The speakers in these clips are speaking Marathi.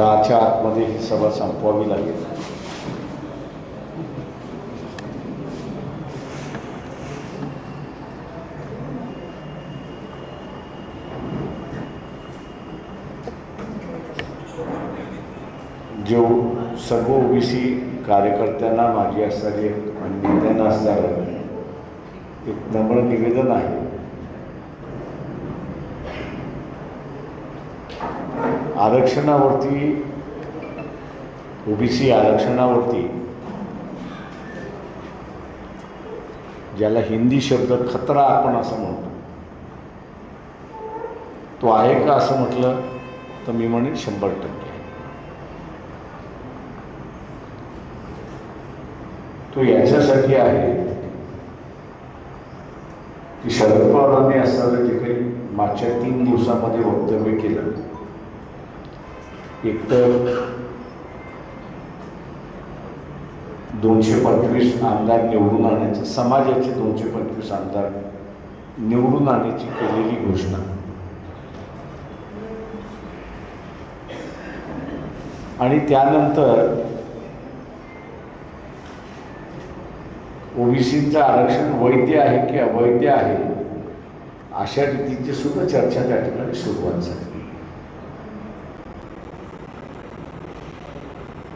दहाच्या आतमध्ये ही सभा लागेल जो सर्व ओबीसी कार्यकर्त्यांना माझी असणारी एक एक नम्र निवेदन आहे. आरक्षणावरती ओबीसी आरक्षणावरती ज्याला हिंदी शब्द खतरा आपण असं म्हणतो तो आहे का असं म्हटलं तर मी म्हणेन शंभर टक्के. तो याच्यासाठी आहे की शरद पवारांनी असणारं जे काही मागच्या तीन दिवसामध्ये वक्तव्य केलं एक तर दोनशे पंचवीस आमदार निवडून आणायचं समाजाचे दोनशे पंचवीस आमदार निवडून आणण्याची केलेली घोषणा. आणि त्यानंतर ओबीसीचं आरक्षण वैध आहे की अवैध आहे अशा रीतीची सुद्धा चर्चा त्या ठिकाणी सुरुवात झाली.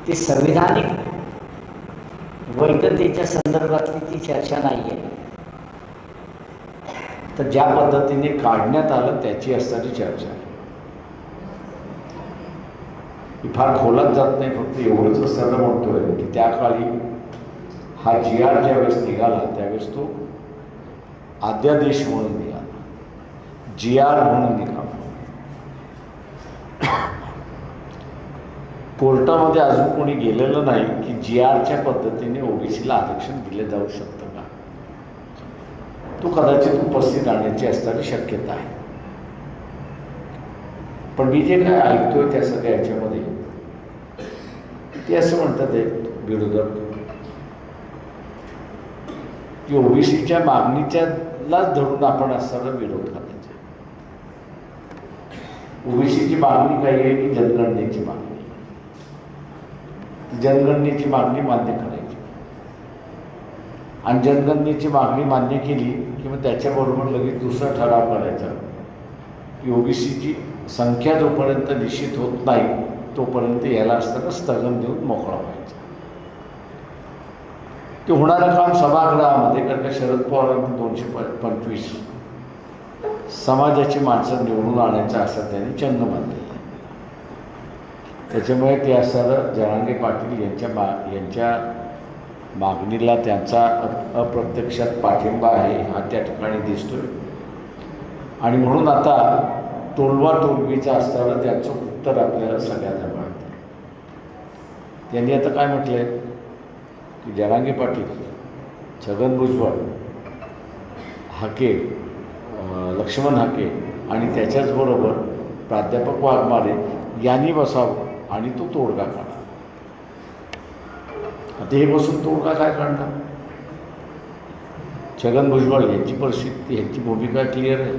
ती संविधानिक. वैधतेच्या संदर्भातली ती चर्चा नाही आहे तर ज्या पद्धतीने काढण्यात आलं त्याची असणारी चर्चा. ही फार खोलात जात नाही फक्त एवढंच असताना म्हणतोय की त्या काळी हा जी आर ज्यावेळेस निघाला त्यावेळेस तो अध्यादेश म्हणून निघाला. जी आर म्हणून निघाला. कोर्टामध्ये अजून कोणी गेलेलं नाही की जी आरच्या पद्धतीने ओबीसीला आरक्षण दिले जाऊ शकतं का? तो कदाचित उपस्थित राहण्याची असणारी शक्यता आहे. पण मी जे काय ऐकतोय त्या सगळ्या याच्यामध्ये ते असं म्हणतात एक विरोधक की ओबीसीच्या मागणीच्यालाच धरून आपण असताना विरोध करायचा. ओबीसीची मागणी काही आहे की जनगणनेची मागणी. जनगणनेची मागणी मान्य करायची. आणि जनगणनेची मागणी मान्य केली की मग त्याच्याबरोबर लगेच दुसरा ठराव करायचा. की ओबीसीची संख्या जोपर्यंत निश्चित होत नाही तोपर्यंत याला असताना स्थगन देऊन मोकळा व्हायचा. ते होणारं काम सभागृहामध्ये कारण का शरद पवारांनी दोनशे प पंचवीस समाजाची माणसं निवडून आणायचं असं त्यांनी चंद मानले. त्याच्यामुळे ते सर जरांगे पाटील यांच्या मा यांच्या मागणीला त्यांचा अप्रत्यक्षात पाठिंबा आहे हा त्या ठिकाणी दिसतोय. आणि म्हणून आता तोलवा तोलवीचा असताना त्याचं उत्तर आपल्याला सगळ्यांना मिळतं त्यांनी आता काय म्हटलं आहे की जरांगे पाटील छगन भुजबळ हाके लक्ष्मण हाके आणि त्याच्याचबरोबर प्राध्यापक वाघमारे यांनी बसावं. आणि तो तोडगा काढा. आता हे बसून तोडगा काय काढणार? छगन भुजबळ यांची परिस्थिती यांची भूमिका क्लिअर आहे.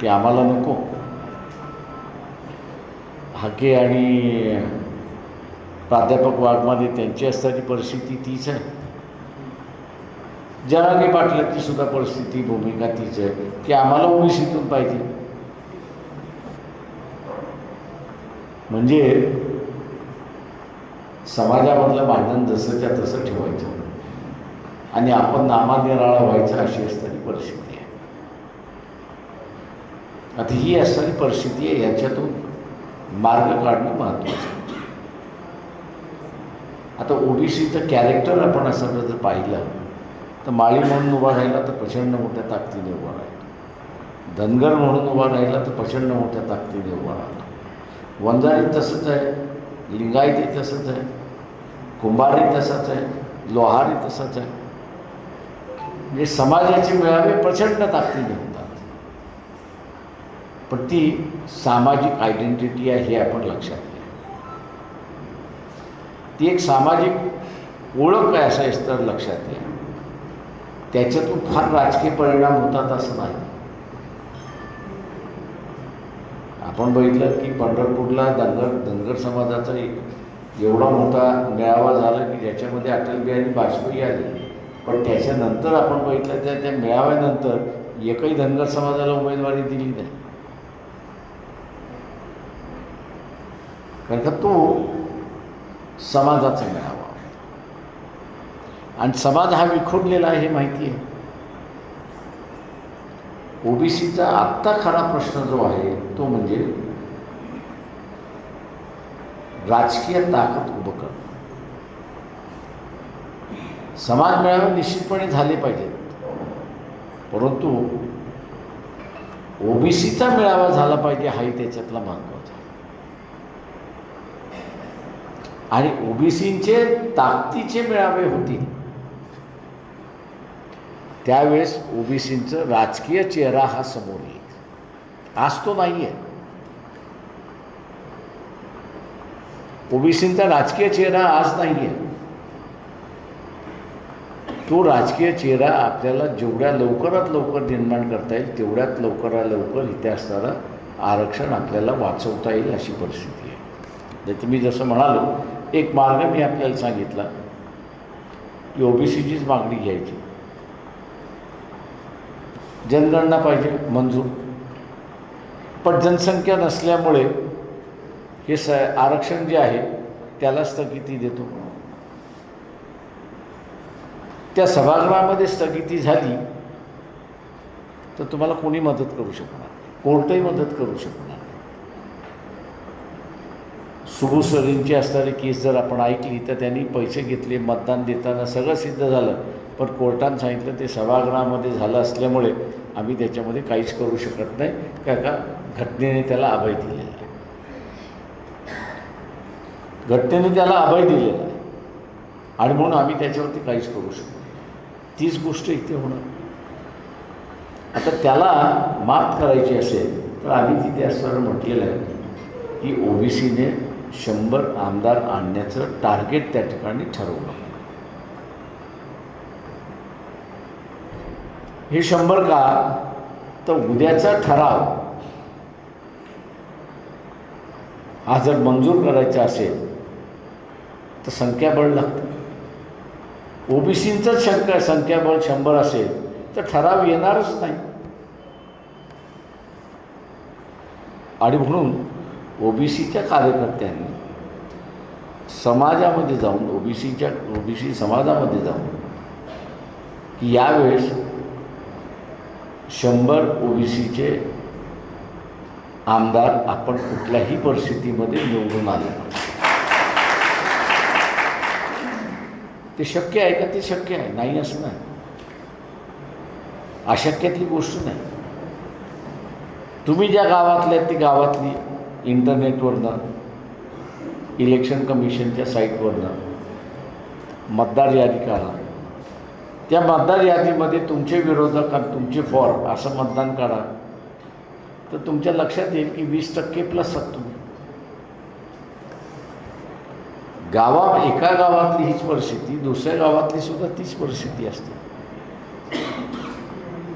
की आम्हाला नको. हाके आणि प्राध्यापक वाघमारे त्यांची असताची परिस्थिती तीच आहे. जरांगे पाटलाची सुद्धा परिस्थिती भूमिका तीच आहे. की आम्हाला ओबीसीतून पाहिजे. म्हणजे समाजामधलं भांडण जसंच्या तसं ठेवायचं. आणि आपण नामानिराळा व्हायचं अशी असणारी परिस्थिती आहे. आता ही असणारी परिस्थिती आहे याच्यातून मार्ग काढणं महत्त्वाचं आता ओबीसीचं कॅरेक्टर आपण असं जर पाहिलं तर माळी म्हणून उभा राहिला तर प्रचंड मोठ्या ताकदीने उभा राहिला. धनगर म्हणून उभा राहिला तर प्रचंड मोठ्या ताकदीने उभा राहिला. वंजारी तसंच आहे लिंगायती तसंच आहे कुंभारी तसंच आहे लोहारी तसंच आहे. म्हणजे समाजाचे मेळावे प्रचंड ताकदीने होतात पण ती सामाजिक आयडेंटिटी आहे हे आपण लक्षात घ्या. ती एक सामाजिक ओळख आहे असं तर लक्षात घ्या. त्याच्यातून फार राजकीय परिणाम होतात असं नाही. आपण बघितलं की पंढरपूरला धनगर धनगर समाजाचा एक एवढा मोठा मेळावा झाला की ज्याच्यामध्ये अटल बिहारी वाजपेयी आले. पण त्याच्यानंतर आपण बघितलं त्या त्या मेळाव्यानंतर एकही धनगर समाजाला उमेदवारी दिली नाही. कारण का तो समाजाचा मेळावा. आणि समाज हा विखुरलेला आहे हे माहिती आहे. ओबीसीचा आत्ता खरा प्रश्न जो आहे तो म्हणजे राजकीय ताकद उभं करणं. समाज मेळावे निश्चितपणे झाले पाहिजेत. परंतु ओबीसीचा मेळावा झाला पाहिजे हाही त्याच्यातला महत्त्वाचा आणि ओबीसींचे ताकदीचे मेळावे होतील त्यावेळेस ओबीसींचं राजकीय चेहरा हा समोर येईल. आज तो नाही आहे ओबीसींचा राजकीय चेहरा आज नाही आहे तो राजकीय चेहरा आपल्याला जेवढ्या लवकरात लवकर निर्माण करता येईल तेवढ्यात लवकरात लवकर इथे आरक्षण आपल्याला वाचवता येईल अशी परिस्थिती आहे. म्हणजे तर मी जसं म्हणालो एक मार्ग मी आपल्याला सांगितला की ओबीसीचीच मागणी घ्यायची. जनगणना पाहिजे मंजूर. पण जनसंख्या नसल्यामुळे हे स आरक्षण जे आहे त्याला स्थगिती देतो त्या सभागृहामध्ये स्थगिती झाली तर तुम्हाला कोणी मदत करू शकणार कोणतंही कोर्टही मदत करू शकणार नाही. सरींची असणारी केस जर आपण ऐकली तर त्यांनी पैसे घेतले मतदान देताना सगळं सिद्ध झालं. पण कोर्टानं सांगितलं ते सभागृहामध्ये झालं असल्यामुळे आम्ही त्याच्यामध्ये काहीच करू शकत नाही. का का? घटनेने त्याला अभय दिलेला आहे. घटनेने त्याला अभय दिलेला आहे. आणि म्हणून आम्ही त्याच्यावरती काहीच करू शकतो तीच गोष्ट इथे होणार. आता त्याला मात करायची असेल तर आम्ही तिथे असं म्हटलेलं आहे की ओबीसीने शंभर आमदार आणण्याचं टार्गेट त्या ठिकाणी ठरवलं. हे शंभर का? तर उद्याचा ठराव. हा जर मंजूर करायचा असेल तर संख्याबळ लागतं. ओबीसींचंच संख्या संख्याबळ शंभर असेल तर ठराव येणारच नाही. आणि म्हणून ओबीसीच्या कार्यकर्त्यांनी समाजामध्ये जाऊन ओबीसीच्या ओबीसी समाजामध्ये जाऊन की यावेळेस शंभर ओबीसीचे आमदार आपण कुठल्याही परिस्थितीमध्ये निवडून आले ते शक्य आहे का? ते शक्य आहे. नाही असं नाही. अशक्यातली गोष्ट नाही. तुम्ही ज्या गावातल्या आहेत ती गावातली इंटरनेटवरनं इलेक्शन कमिशनच्या साईटवरनं मतदार यादी काढा. त्या मतदार यादीमध्ये तुमचे विरोधक आणि तुमचे फॉर असं मतदान काढा तर तुमच्या लक्षात येईल की वीस टक्के प्लस आहात तुम्ही. गावात एका गावातली हीच परिस्थिती दुसऱ्या गावातली सुद्धा तीच परिस्थिती असते.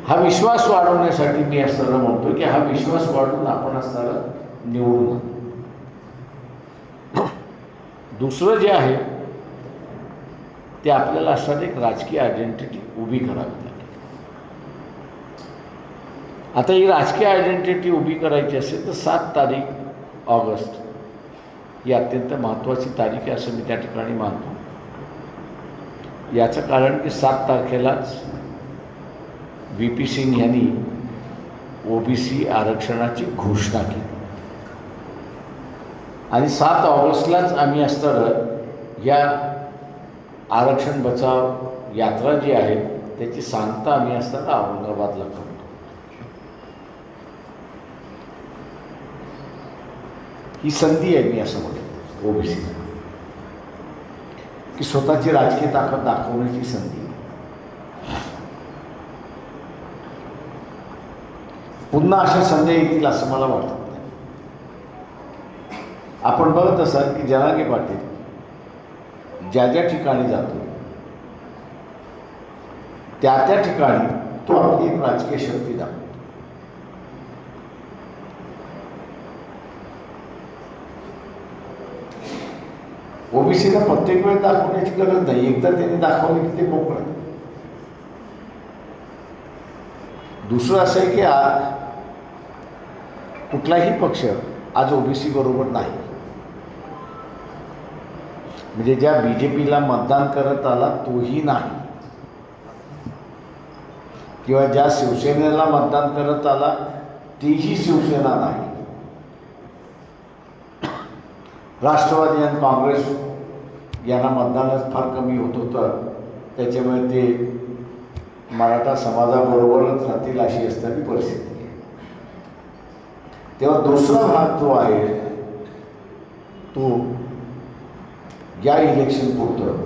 हा विश्वास वाढवण्यासाठी मी असताना म्हणतो की हा विश्वास वाढवून आपण असताना निवडून दुसरं जे आहे ते आपल्याला असताना एक राजकीय आयडेंटिटी उभी करावी लागेल आता ही राजकीय आयडेंटिटी उभी करायची असेल तर सात तारीख ऑगस्ट ही अत्यंत महत्त्वाची तारीख आहे असं मी त्या ठिकाणी मानतो. याचं कारण की सात तारखेलाच व्ही पी सिंग यांनी ओबीसी आरक्षणाची घोषणा केली. आणि सात ऑगस्टलाच आम्ही असताना या आरक्षण बचाव यात्रा जी आहे त्याची सांगता आम्ही असताना औरंगाबादला करतो. ही संधी आहे मी असं म्हणतो ओबीसी. की स्वतःची राजकीय ताकद दाखवण्याची संधी. पुन्हा अशा संधी येतील असं मला वाटत नाही. आपण बघत असाल की जनागे पाटील ज्या ज्या ठिकाणी जातो त्या त्या ठिकाणी तो आपली एक राजकीय शक्ती दाखवतो. ओबीसीला प्रत्येक वेळ दाखवण्याची गरज नाही. एकदा त्यांनी दाखवली की ते मोकळं. दुसरं असं आहे की कुठलाही पक्ष आज ओबीसी बरोबर नाही. म्हणजे ज्या बी जे पीला मतदान करत आला तोही नाही. किंवा ज्या शिवसेनेला मतदान करत आला तीही शिवसेना नाही. राष्ट्रवादी आणि काँग्रेस यांना मतदानच फार कमी होत होतं. त्याच्यामुळे ते मराठा समाजाबरोबरच राहतील अशी असणारी परिस्थिती तेव्हा दुसरा भाग जो आहे तो या इलेक्शन पुरतं.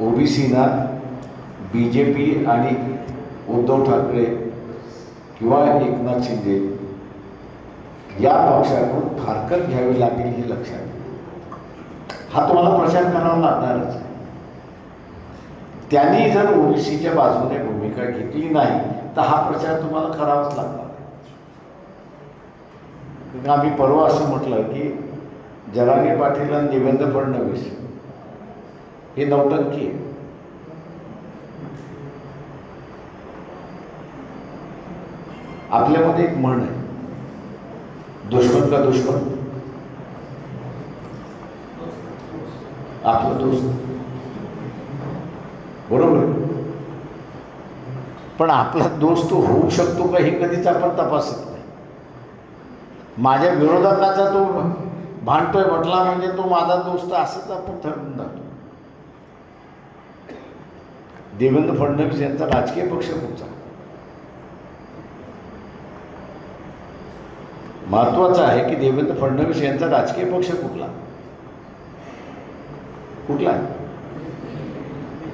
ओबीसीना बी जे पी आणि उद्धव ठाकरे किंवा एकनाथ शिंदे या पक्षाकडून फारकत घ्यावी लागेल हे लक्षात हा तुम्हाला प्रचार करावा लागणारच. त्यांनी जर ओबीसीच्या बाजूने भूमिका घेतली नाही तर हा प्रचार तुम्हाला करावाच लागणार. आम्ही परवा असं म्हटलं की जरांगे पाटील आणि देवेंद्र फडणवीस हे नौटंकी आहे आपल्यामध्ये एक म्हण आहे. दुश्मन का दुश्मन? आपला दोस्त. बरोबर? पण आपला दोस्त होऊ शकतो का हे कधीच आपण तपासत नाही. माझ्या विरोधकाचा तो भांडतोय म्हटला म्हणजे तो माझा दोस्त असंच आपण ठरवून जातो. देवेंद्र फडणवीस यांचा राजकीय पक्ष कुठचा महत्वाचं आहे की देवेंद्र फडणवीस यांचा राजकीय पक्ष कुठला? कुठला? आहे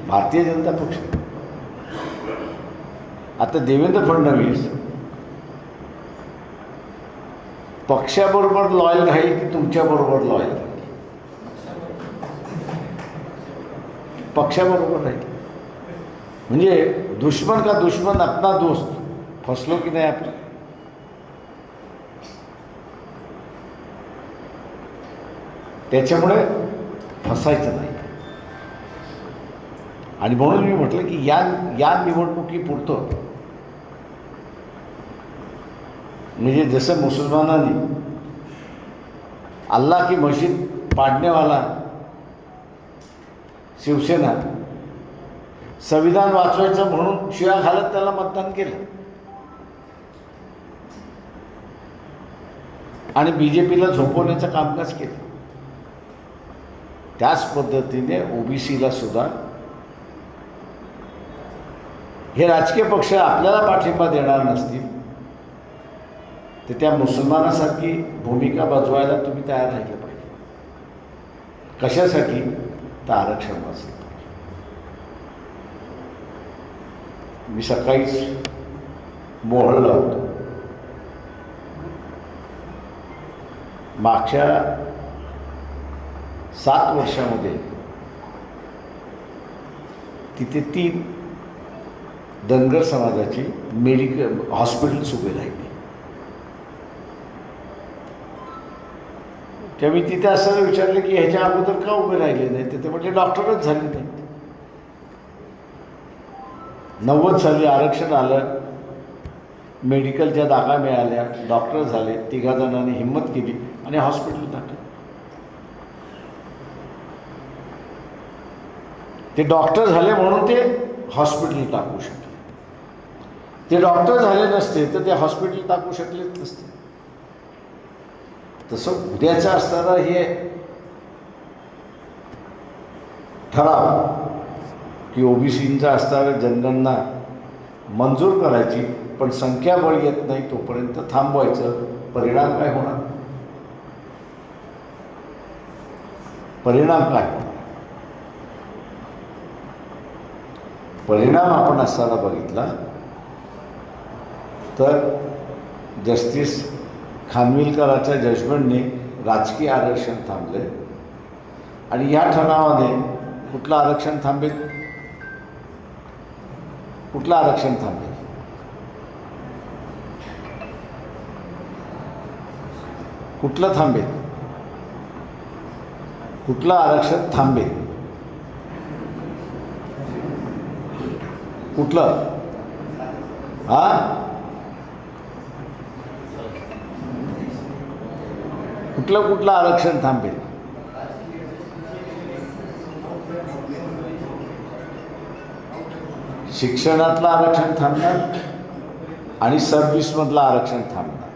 भारतीय जनता पक्ष. आता देवेंद्र फडणवीस पक्षाबरोबर लॉयल राहील की तुमच्याबरोबर लॉयल राहील पक्षाबरोबर राहील. म्हणजे दुश्मन का दुश्मन अपना दोस्त. फसलो की नाही आपण त्याच्यामुळे फसायचं नाही. आणि म्हणून मी म्हटलं की या या निवडणुकीपुरतं म्हणजे जसं मुसलमानांनी अल्लाह की मस्जिद पाडणेवाला शिवसेना संविधान वाचवायचं म्हणून शिया घालत त्याला मतदान केलं. आणि बी जे पीला झोपवण्याचं कामकाज केलं. त्याच पद्धतीने ओबीसीला सुद्धा हे राजकीय पक्ष आपल्याला पाठिंबा देणार नसतील तर त्या मुसलमानासारखी भूमिका बजवायला तुम्ही तयार राहिलं पाहिजे. कशासाठी? तर आरक्षण वाचलं मी सकाळीच मोहळला होतो. मागच्या सात वर्षामध्ये तिथे तीन धनगर समाजाची मेडिकल हॉस्पिटल्स उभे राहिले. तेव्हा मी तिथे असं विचारले की ह्याच्या अगोदर का उभे राहिले नाही तिथे ते डॉक्टरच झाले नाहीत. नव्वद साली आरक्षण आलं मेडिकलच्या जागा मिळाल्या डॉक्टर झाले तिघा जणांनी हिंमत केली आणि हॉस्पिटल टाकलं ते डॉक्टर झाले म्हणून ते हॉस्पिटल टाकू शकले. ते डॉक्टर झाले नसते तर ते हॉस्पिटल टाकू शकलेच नसते. तसं उद्याचं असताना हे ठराव की ओबीसींचा असणाऱ्या जनगणना मंजूर करायची पण संख्याबळ येत नाही तोपर्यंत थांबवायचं. परिणाम काय होणार? परिणाम काय होणार? परिणाम आपण असताना बघितला तर जस्टिस खानविलकराच्या जजमेंटने राजकीय आरक्षण थांबले. आणि या ठरावाने कुठलं आरक्षण थांबेल? कुठलं आरक्षण थांबेल? कुठलं थांबेल? कुठलं आरक्षण थांबेल? कुठलं? हा? कुठलं कुठलं आरक्षण थांबेल? शिक्षणातलं आरक्षण थांबणार आणि सर्व्हिसमधलं आरक्षण थांबणार.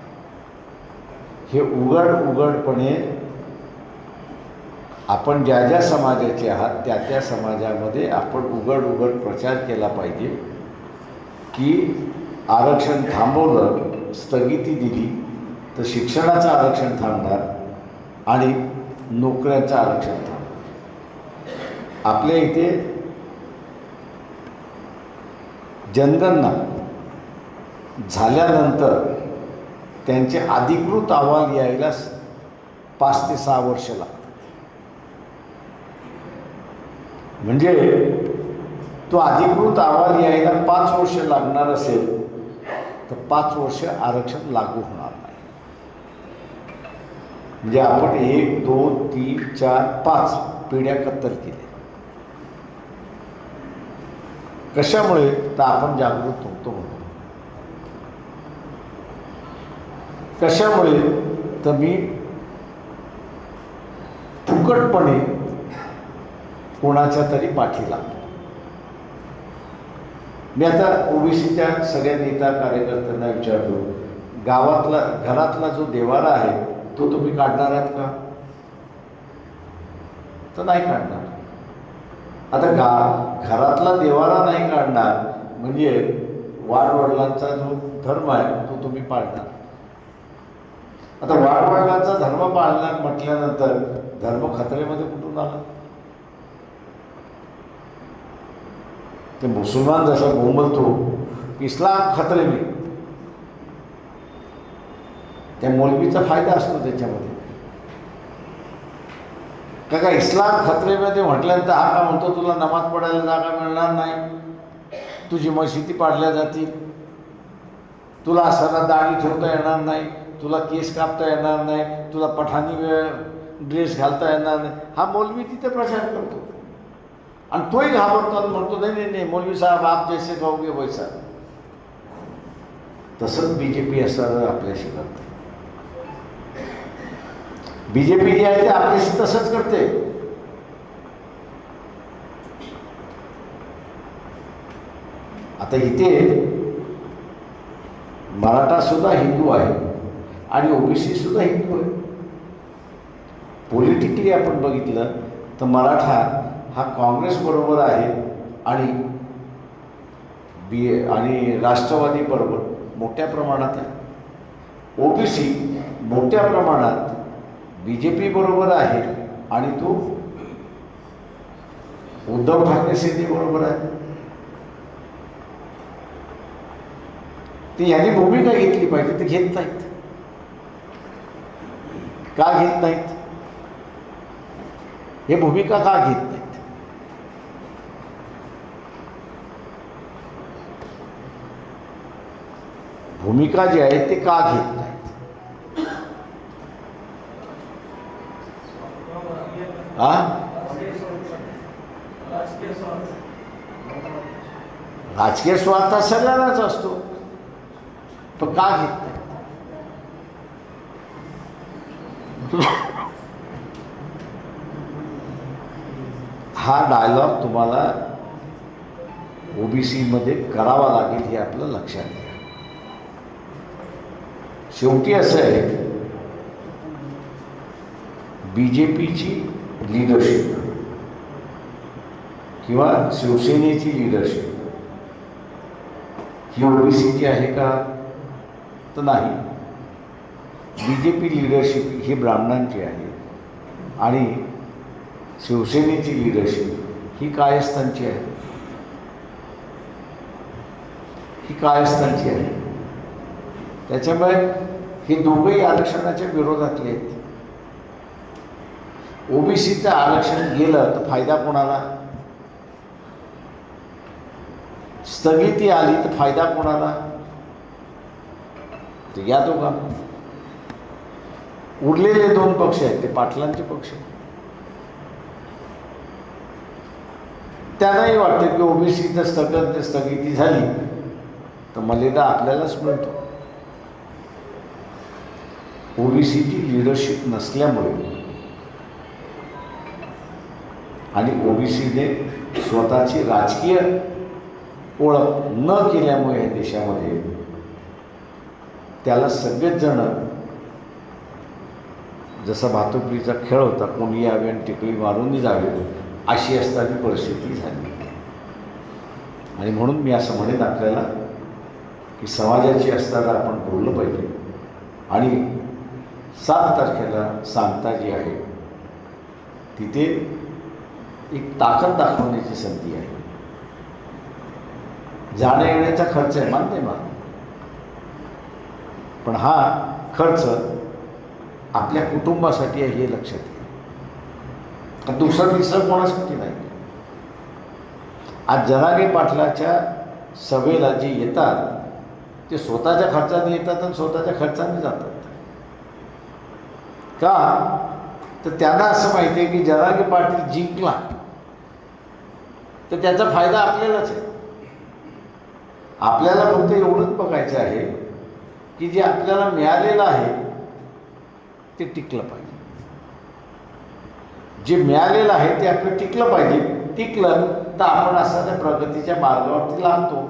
हे उघड उघडपणे आपण ज्या ज्या समाजाचे आहात त्या त्या समाजामध्ये आपण उघड उघड प्रचार केला पाहिजे की आरक्षण थांबवलं स्थगिती दिली तर शिक्षणाचं आरक्षण थांबणार आणि नोकऱ्यांचं आरक्षण थांबणार आपल्या इथे जनगणना झाल्यानंतर त्यांचे अधिकृत अहवाल यायला पाच ते सहा वर्ष लागतात. म्हणजे तो अधिकृत अहवाल यायला पाच वर्ष लागणार असेल तर पाच वर्ष आरक्षण लागू होणार. म्हणजे आपण एक दोन तीन चार पाच पिढ्या कत्तर केल्या कशामुळे? तर आपण जागृत होतो म्हणून. कशामुळे? तर मी फुकटपणे कोणाच्या तरी पाठी लागतो मी आता ओबीसीच्या सगळ्या नेता कार्यकर्त्यांना विचारतो गावातला घरातला जो देवारा आहे तो तुम्ही काढणार आहात का? तर नाही काढणार. आता गा घरातला देवारा नाही काढणार म्हणजे वाडवडिलांचा जो धर्म आहे तो तुम्ही पाळणार. आता वाडवडिलांचा धर्म पाळणार म्हटल्यानंतर धर्म खतरेमध्ये कुठून आला? ते मुसलमान जसं बोंबलतो इस्लाम खतरे में त्या मौलवीचा फायदा असतो त्याच्यामध्ये. का का इस्लाम खतरेमध्ये म्हटल्यानंतर हा का म्हणतो तुला नमाज पडायला जागा मिळणार नाही. तुझी मशिदी पाडल्या जातील. तुला असताना दाढी ठेवता येणार नाही. तुला केस कापता येणार नाही. तुला पठाणी ड्रेस घालता येणार नाही. हा मौलवी तिथे प्रचार करतो. आणि तोही घाबरतो आणि म्हणतो नाही नाही नाही मौलवी साहेब आप जैसे कहोगे वैसा. तसंच बी जे पी असणार आपल्याशी करतं बी जे पी जे आहे ते आपल्याशी तसंच करते. आता इथे मराठा सुद्धा हिंदू आहे आणि ओबीसी सुद्धा हिंदू आहे. पॉलिटिकली आपण बघितलं तर मराठा हा काँग्रेसबरोबर आहे आणि बी आणि राष्ट्रवादी बरोबर मोठ्या प्रमाणात आहे. ओबीसी मोठ्या प्रमाणात बी जे पी बरोबर आहे आणि तो उद्धव ठाकरे सेनेबरोबर आहे. ते यांनी भूमिका घेतली पाहिजे ते घेत नाहीत. का घेत नाहीत? हे भूमिका का घेत नाहीत? भूमिका जी आहे ते का घेत नाहीत? हा? राजकीय स्वार्थ सगळ्यांनाच असतो पण का घेत हा डायलॉग तुम्हाला ओबीसीमध्ये करावा लागेल हे आपलं लक्षात घ्या. शेवटी असं आहे बी जे पीची लिडरशिप किंवा शिवसेनेची लिडरशिप ही ओबीसीची आहे का? तर नाही. बी जे पी लिडरशिप ही ब्राह्मणांची आहे. आणि शिवसेनेची लिडरशिप ही कायस्थांची आहे. ही कायस्थांची आहे. त्याच्यामुळे हे दोघंही आरक्षणाच्या विरोधातले आहेत. ओबीसीचं आरक्षण गेलं तर फायदा कोणाला? स्थगिती आली तर फायदा कोणाला? तर या दोघा उरलेले दोन पक्ष आहेत ते पाटलांचे पक्ष. त्यांनाही वाटतं की ओबीसी जर स्थगिती झाली तर मलिदा आपल्यालाच मिळतो. ओबीसीची लिडरशिप नसल्यामुळे आणि ओबीसीने स्वतःची राजकीय ओळख न केल्यामुळे या देशामध्ये त्याला सगळेच जणं जसा भातुकलीचा खेळ होता कोणी यावे आणि टिकळी मारूनही जावे अशी असताना परिस्थिती झाली. आणि म्हणून मी असं म्हणेन आपल्याला की समाजाची असताना आपण बोललं पाहिजे. आणि सात तारखेला सांगता जी आहे तिथे एक ताकद दाखवण्याची संधी आहे. जाण्या येण्याचा खर्च आहे मान्य आहे मला. पण हा खर्च आपल्या कुटुंबासाठी आहे हे लक्षात घ्या. का दुसरं तिसरं कोणासाठी नाही? आज जरागे पाटलाच्या सभेला जे येतात ते स्वतःच्या खर्चाने येतात आणि स्वतःच्या खर्चाने जातात. का? तर त्यांना असं माहिती आहे की जरागे पाटील जिंकला. तर त्याचा फायदा आपल्यालाच आहे. आपल्याला फक्त एवढंच बघायचं आहे की जे आपल्याला मिळालेलं आहे ते टिकलं पाहिजे. जे मिळालेलं आहे ते आपलं टिकलं पाहिजे. टिकलं तर आपण असं त्या प्रगतीच्या मार्गावरती लागतो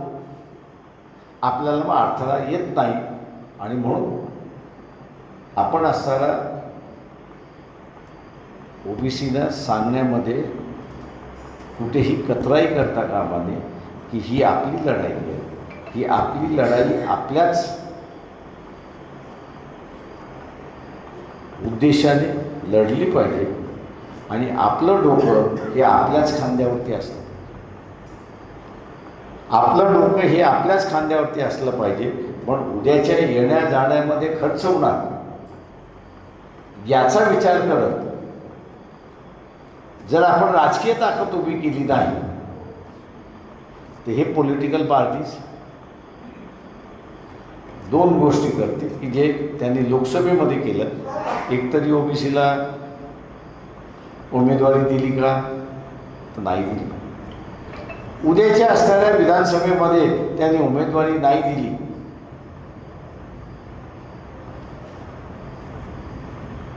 आपल्याला मग अडथळा येत नाही. आणि म्हणून आपण असताना ओबीसीनं सांगण्यामध्ये कुठेही कचराही करता कामा नये की ही आपली लढाई आहे. ही आपली लढाई आपल्याच उद्देशाने लढली पाहिजे आणि आपलं डोकं हे आपल्याच खांद्यावरती असतं. आपलं डोकं हे आपल्याच खांद्यावरती असलं पाहिजे पण उद्याच्या येण्या जाण्यामध्ये खर्च होणार. याचा विचार करत जर आपण राजकीय ताकद उभी केली नाही, तर हे पॉलिटिकल पार्टीज़ दोन गोष्टी करतील, की जे त्यांनी लोकसभेमध्ये केलं. एकतरी ओबीसीला उमेदवारी दिली का? तर नाही दिली. उद्याच्या असणाऱ्या विधानसभेमध्ये त्यांनी उमेदवारी नाही दिली.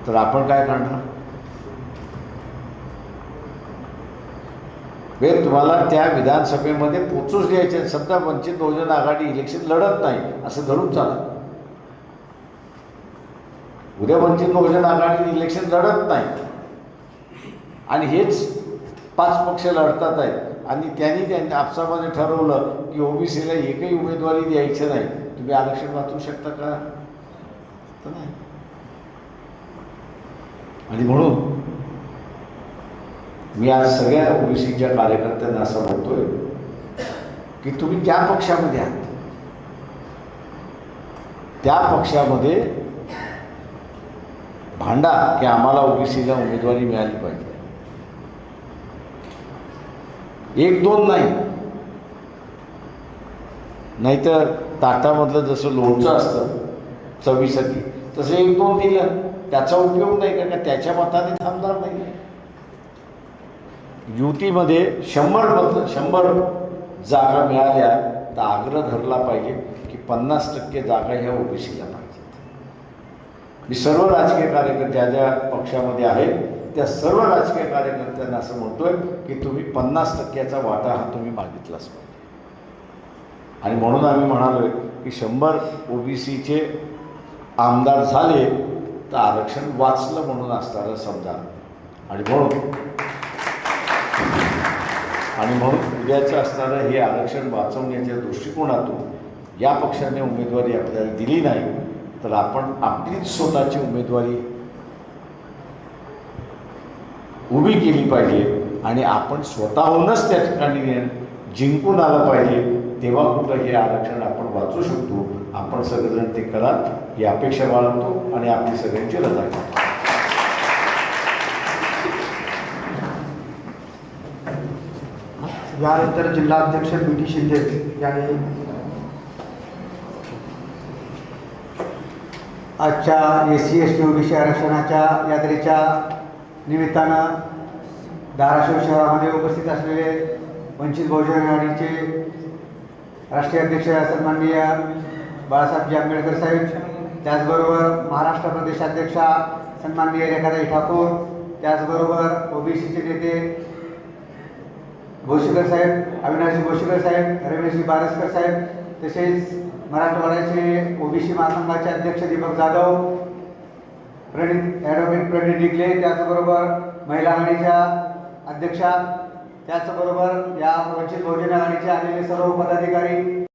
तर वे तुम्हाला त्या विधानसभेमध्ये पोचूच द्यायचे सध्या वंचित बहुजन आघाडी इलेक्शन लढत नाही असं धरून चाला. उद्या वंचित बहुजन आघाडी इलेक्शन लढत नाही. आणि हेच पाच पक्ष लढतात आहेत. आणि त्यांनी त्यांनी आपसामध्ये ठरवलं की ओबीसीला एकही उमेदवारी द्यायचं नाही. तुम्ही आरक्षण वाचू शकता का? तर नाही. आणि म्हणून मी आज सगळ्या ओबीसीच्या कार्यकर्त्यांना असं म्हणतोय की तुम्ही त्या पक्षामध्ये आहात त्या पक्षामध्ये भांडा की आम्हाला ओबीसीला उमेदवारी मिळाली पाहिजे. एक दोन नाही. नाहीतर ताटामधलं जसं लोणचं असतं चवीसाठी तसं एक दोन दिलं त्याचा उपयोग नाही कारण का त्याच्या मताने थांबणार नाही? युतीमध्ये शंभर मत शंभर जागा मिळाल्या तर आग्रह धरला पाहिजे की पन्नास टक्के जागा ह्या ओबीसीला पाहिजेत. मी सर्व राजकीय कार्यकर्ते ज्या ज्या पक्षामध्ये आहेत त्या सर्व राजकीय कार्यकर्त्यांना असं म्हणतोय की तुम्ही पन्नास टक्क्याचा वाटा हा तुम्ही मागितलाच पाहिजे. आणि म्हणून आम्ही म्हणालो की शंभर ओबीसीचे आमदार झाले तर आरक्षण वाचलं म्हणून असणारं समजा आणि म्हणून आणि म्हणून उद्याचं असणारं हे आरक्षण वाचवण्याच्या दृष्टिकोनातून या पक्षाने उमेदवारी आपल्याला दिली नाही तर आपण आपलीच स्वतःची उमेदवारी उभी केली पाहिजे आणि आपण स्वतःहूनच त्या ठिकाणी जिंकून आलं पाहिजे तेव्हा कुठं हे आरक्षण आपण वाचू शकतो. आपण सगळेजण ते करा ही अपेक्षा बाळगतो आणि आपली सगळ्यांची रजा करतो यानंतर जिल्हाध्यक्ष बी टी शिंदे यांनी आजच्या S C S T OBC आरक्षणाच्या यात्रेच्या निमित्तानं धाराशिव शहरामध्ये उपस्थित असलेले वंचित बहुजन आघाडीचे राष्ट्रीय अध्यक्ष सन्माननीय बाळासाहेबजी आंबेडकर साहेब त्याचबरोबर महाराष्ट्र प्रदेशाध्यक्षा सन्माननीय रेखाताई ठाकूर त्याचबरोबर ओबीसीचे नेते भोशीकर साहेब अविनाशजी भोशीकर साहेब रमेशजी बारसकर साहेब तसेच मराठवाड्याचे ओबीसी महासंघाचे अध्यक्ष दीपक जाधव प्रणित ॲडव्होकेट प्रणित डिगले त्याचबरोबर महिला आघाडीच्या अध्यक्षा त्याचबरोबर या वंचित बहुजन आघाडीचे आलेले सर्व पदाधिकारी